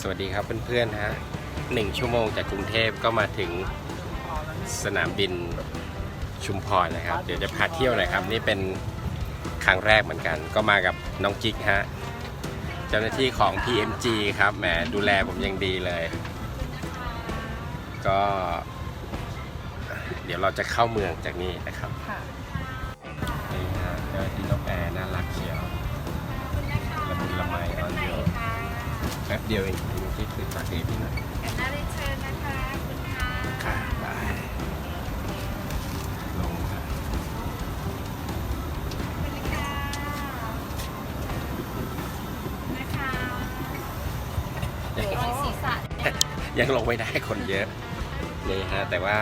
สวัสดีครับเพื่อนๆฮะหนึ่งชั่วโมงจากกรุงเทพก็มาถึงสนามบินชุมพรนะครับ เดี๋ยวจะพาเที่ยวหน่อยครับ นี่เป็นครั้งแรกเหมือนกัน ก็มากับน้องจิกฮะเจ้าหน้าที่ของ PMG ครับแหมดูแลผมอย่างดีเลย ก็ เดี๋ยวเราจะเข้าเมืองจากนี้นะครับ แป๊บเดียวเองน้องจิ๊กคือฝากเดพี่หน่อยกันน่าได้เชิญนะคะคุณค่ะค่ะบายลงค่ะนะคะยังโอ้ยศีรษะยังลงไม่ได้คนเยอะนี่ฮะแต่ว่า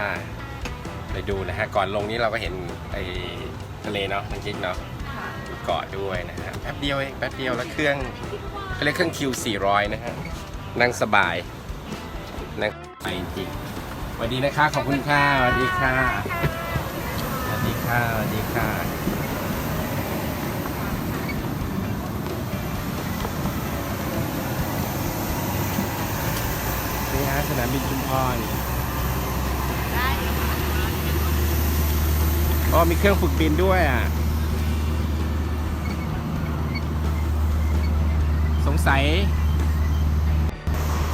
ไปดูนะฮะก่อนลงนี้เราก็เห็นไอ้ทะเลเนาะน้องจิ๊กเนาะค่ะดูเกาะด้วยนะฮะแป๊บเดียวเองแป๊บเดียวแล้วเครื่อง เขาเรียกเครื่องคิว400 นะฮะนั่งสบายนั่งไปจริงสวัสดีนะคะขอบคุณค่ะสวัสดีค่ะสวัสดีค่ะสวัสดีค่ะนี่ฮะสนามบินชุมพรได้ค่ะอ๋อมีเครื่องฝึกบินด้วยอะ สงสัย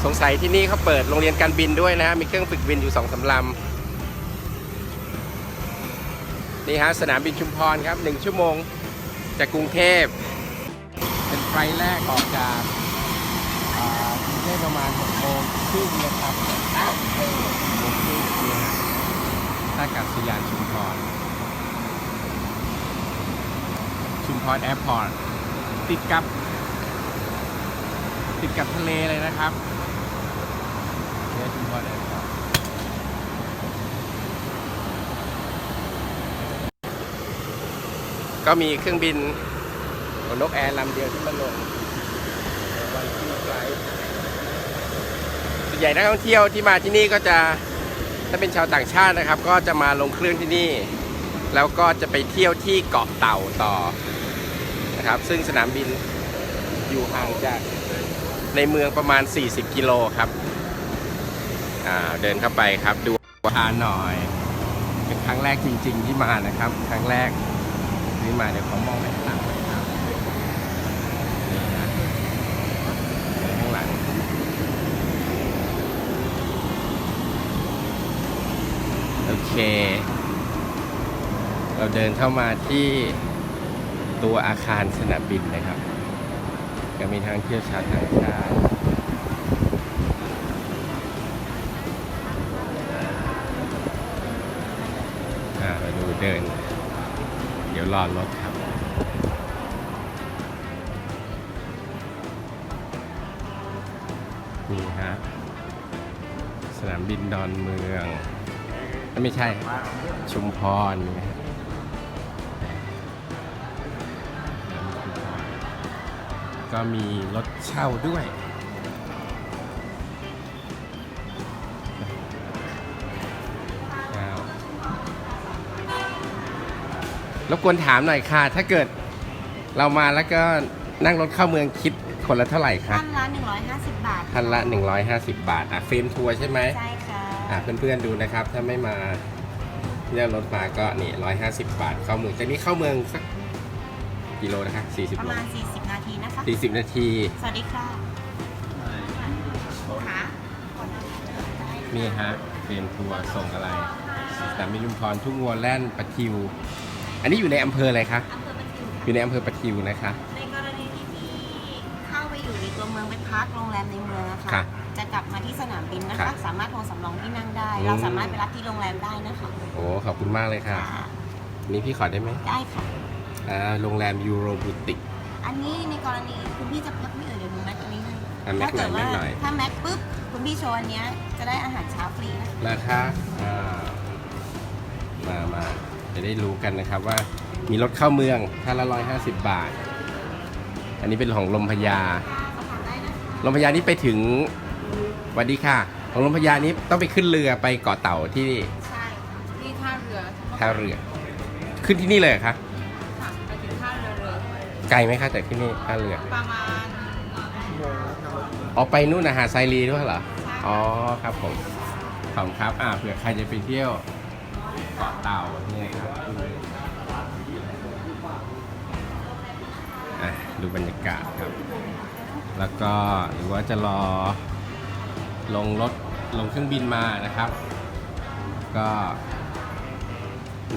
สงสัยที่นี่เขาเปิดโรงเรียนการบินด้วยนะฮะ มีเครื่องฝึกบินอยู่สองสามลำนี่ฮะ สนามบินชุมพรครับหนึ่งชั่วโมงจากกรุงเทพ เป็นไฟล์แรกออกจากกรุงเทพประมาณ6โมงครึ่งนะครับท่าอากาศยานชุมพรชุมพรแอร์พอร์ตติดกับ ติดกับทะเลเลยนะครับเนี่ยชุมพอร์พอร์ตก็มีเครื่องบินของนกแอร์ลำเดียวที่มาลงวันที่ไฟลท์ส่วนใหญ่นักท่องเที่ยวที่มาที่นี่ก็จะถ้าเป็นชาวต่างชาตินะครับ ก็จะมาลงเครื่องที่นี่ แล้วก็จะไปเที่ยวที่เกาะเต่าต่อนะครับ ซึ่งสนามบินอยู่ห่างจาก ในเมืองประมาณ 40 กิโลครับอ่าเดินเข้าไปครับดูอาคารหน่อย เป็นครั้งแรกจริง ๆ ที่มานะครับ ครั้งแรกที่มาเดี๋ยวเขามองไปข้างหลังหน่อยครับนี่นะข้างหลังโอเค เราเดินเข้ามาที่ตัวอาคารสนามบินนะครับ ก็มีทั้งเที่ยวชาวต่างชาติอ่าดูเดิน เดี๋ยวรอรถครับนี่ฮะสนามบินดอนเมือง ไม่ใช่ชุมพรนะ ก็มีรถเช่าด้วยเช่ารบกวนถามหน่อยค่ะ ถ้าเกิดเรามาแล้วก็นั่งรถเข้าเมืองคิดคนละเท่าไหร่คะท่านละ150 บาทท่านละ 150 บาท อะเฟรมทัวร์ใช่ไหมใช่ค่ะอะเพื่อนๆดูนะครับ ถ้าไม่มาเลือกรถมาก็นี่ร้อยห้าสิบบาทเข้าเมืองจากนี้เข้าเมืองสัก กิโลนะคะสี่สิบประโลมาณ 40 นาทีนะคะสี่สิบนาที สวัสดีค่ะค่ะนี่ฮะเฟรมทัวร์ส่งอะไรสนามบินชุมพรทุ่งวัวแล่นปะทิว อันนี้อยู่ในอำเภออะไรคะ อำเภอประทิวอยู่ในอำเภอปะทิวนะคะ ในกรณีที่พี่เข้าไปอยู่ในตัวเมืองไปพักโรงแรมในเมืองนะคะ ค่ะจะกลับมาที่สนามบินนะค่ะคะ สามารถโทรสำรองที่นั่งได้ อืม เราสามารถไปรับที่โรงแรมได้นะคะโอ้ขอบคุณมากเลยค่ะ ค่ะ นี่พี่ขอได้ไหม ได้ค่ะ อ่าโรงแรมยูโรบูติก อันนี้ในกรณีคุณพี่จะพักไม่เอ่ยเดี๋ยวหนูแม็กอันนี้ให้อะแม็กถ้าเกิดหน่ว่าอยแม็กหน่อย ถ้าแม็กปุ๊บคุณพี่โชว์อันเนี้ยจะได้อาหารเช้าฟรีนะราคาอ่ามามาจะได้รู้กันนะครับว่ามีรถเข้าเมืองท่านละร้อยห้าสิบบาท อันนี้เป็นของลมพญา สอบถามได้นะคะลมพญานี่ไปถึงสวัสดีค่ะ ของลมพญานี้ต้องไปขึ้นเรือไปเกาะเต่าที่ใช่ค่ะที่ท่าเรือท่าเรือ ขึ้นที่นี่เลยเหรอคะค่ะ ไปถึงท่าเรือเลยไกลไหมคะจากที่นี่ท่าเรือประมาณโมงนั่งรถออกไปนู่นนะหาดไซรีด้วยเหรอ อ๋อครับผมขอบคุณครับอ่าเผื่อใครจะไปเที่ยวเกาะเต่าเนี่ยครับอะดูบรรยากาศครับ แล้วก็หรือว่าจะรอลงรถลงเครื่องบินมานะครับ ก็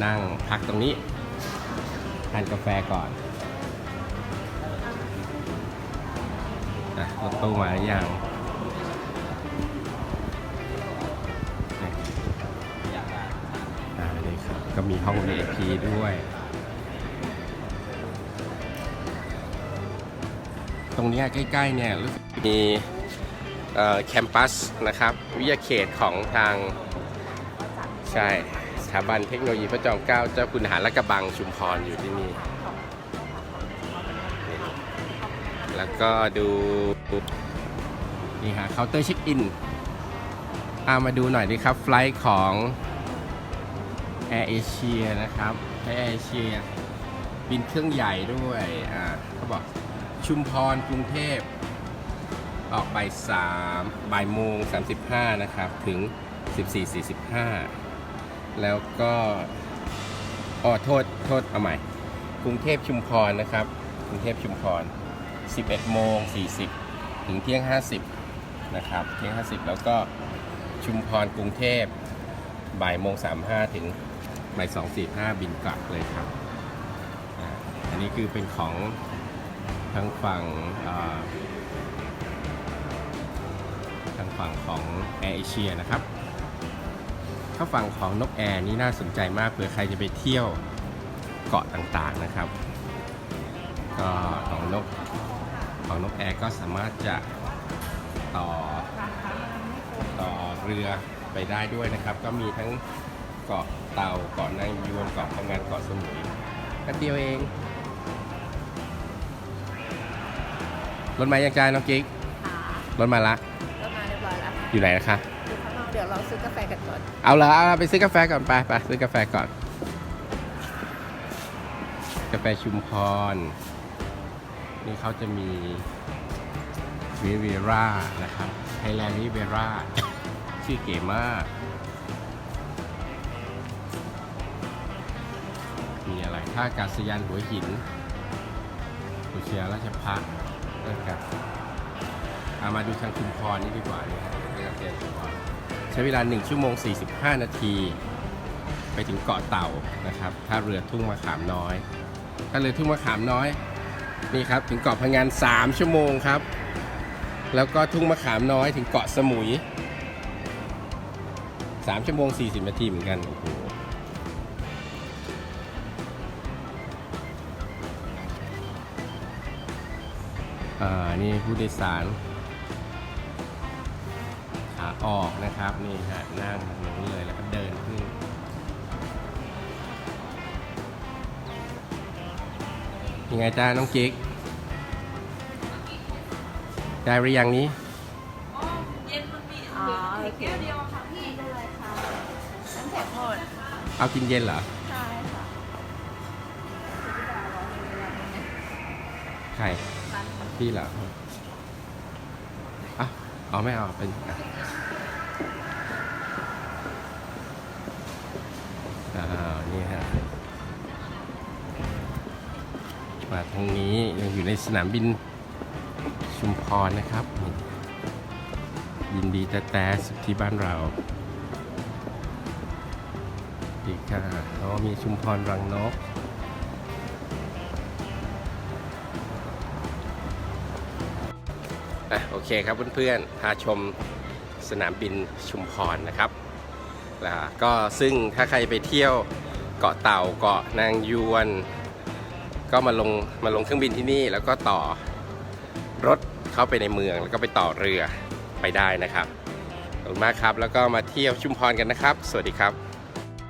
นั่งพักตรงนี้ทานกาแฟก่อน อะรถตู้มาหรือยังอ่านี่ครับ ก็มีห้อง VIP ด้วย ตรงนี้ใกล้ ๆ เนี่ยรู้สึกมีแคมปัสนะครับ วิทยาเขตของทาง ใช่ สถาบันเทคโนโลยีพระจอมเกล้าเจ้าคุณทหารและกระบังชุมพรอยู่ที่นี่ แล้วก็ดูนี่ฮะเคาน์เตอร์เช็คอินอามาดูหน่อยดีครับ ไฟล์ของ Air Asia นะครับ Air Asia บินเครื่องใหญ่ด้วยอ่าเขาบอกชุมพรกรุงเทพ ออกไป3บ่ายโมง 35 นะครับ ถึง 14.45 แล้วก็อ๋อโทษ โทษ เอาใหม่ กรุงเทพชุมพรนะครับ กรุงเทพชุมพร 11โมง40 ถึงเที่ยง 50 นะครับ เที่ยง 50 แล้วก็ชุมพรกรุงเทพบ่ายโมง35 ถึงบ่าย2 45 บินกลับเลยครับ อันนี้คือเป็นของทางฝั่งทางฝั่งของแอร์เอเชียนะครับ ถ้าฝั่งของนกแอร์นี่น่าสนใจมากเผื่อใครจะไปเที่ยวเกาะต่างๆนะครับ ก็ของนก ของนกแอร์ก็สามารถจะต่อต่อเรือไปได้ด้วยนะครับ ก็มีทั้งเกาะเต่าเกาะนางยวนเกาะพังงานเกาะสมุยแป๊บเดียวเองรถมายังจ้าน้องกิ๊กค่ะรถมาละก็มาเรียบร้อยแล้วค่ะอยู่ไหนนะคะอยู่ข้างนอกเดี๋ยวเราซื้อกาแฟกันก่อนเอาละเอาไปซื้อกาแฟก่อนไปไปซื้อกาแฟก่อน กาแฟชุมพร นี่เขาจะมีวิเวร่านะครับไทยแลนด์วิเวร่าชื่อเก๋มาก มีอะไรท่าอากาศยานหัวหินอุเชียราชพักนะครับเอามาดูทางชุมพรนี่ดีกว่านี่ครับเรื่องเกียชุมพรใช้เวลา 1 ชั่วโมง 45 นาที ไปถึงเกาะเต่านะครับท่าเรือทุ่งมะขามน้อยท่าเรือทุ่งมะขามน้อย นี่ครับถึงเกาะพังงาน 3 ชั่วโมงครับ แล้วก็ทุ่งมะขามน้อยถึงเกาะสมุย 3 ชั่วโมง 40 นาทีเหมือนกันโอ้โหอ่า นี่ผู้โดยสารขาออกนะครับ นี่ฮะนั่งแบบนี้เลยแล้วก็เดิน ยังไงจ้าน้องกิ๊กได้หรือยังนี้อ๋อโอเคเดียวค่ะพี่ได้เลยค่ะน้ำแข็งหมดเอากินเย็นเหรอ ใช่ค่ะใคร พี่เหรออะเอาไม่เอาเป็นอะอ่านี่ฮะ มาทางนี้ยังอยู่ในสนามบินชุมพรนะครับ ยินดีแต่แต่สุดที่บ้านเราดีค่ะเขามีชุมพรรังนกอะโอเคครับเพื่อนๆพาชมสนามบินชุมพรนะครับแล้วก็ซึ่งถ้าใครไปเที่ยวเกาะเต่าเกาะนางยวน ก็มาลงมาลงเครื่องบินที่นี่ แล้วก็ต่อรถเข้าไปในเมือง แล้วก็ไปต่อเรือไปได้นะครับขอบคุณมากครับ แล้วก็มาเที่ยวชุมพรกันนะครับ สวัสดีครับ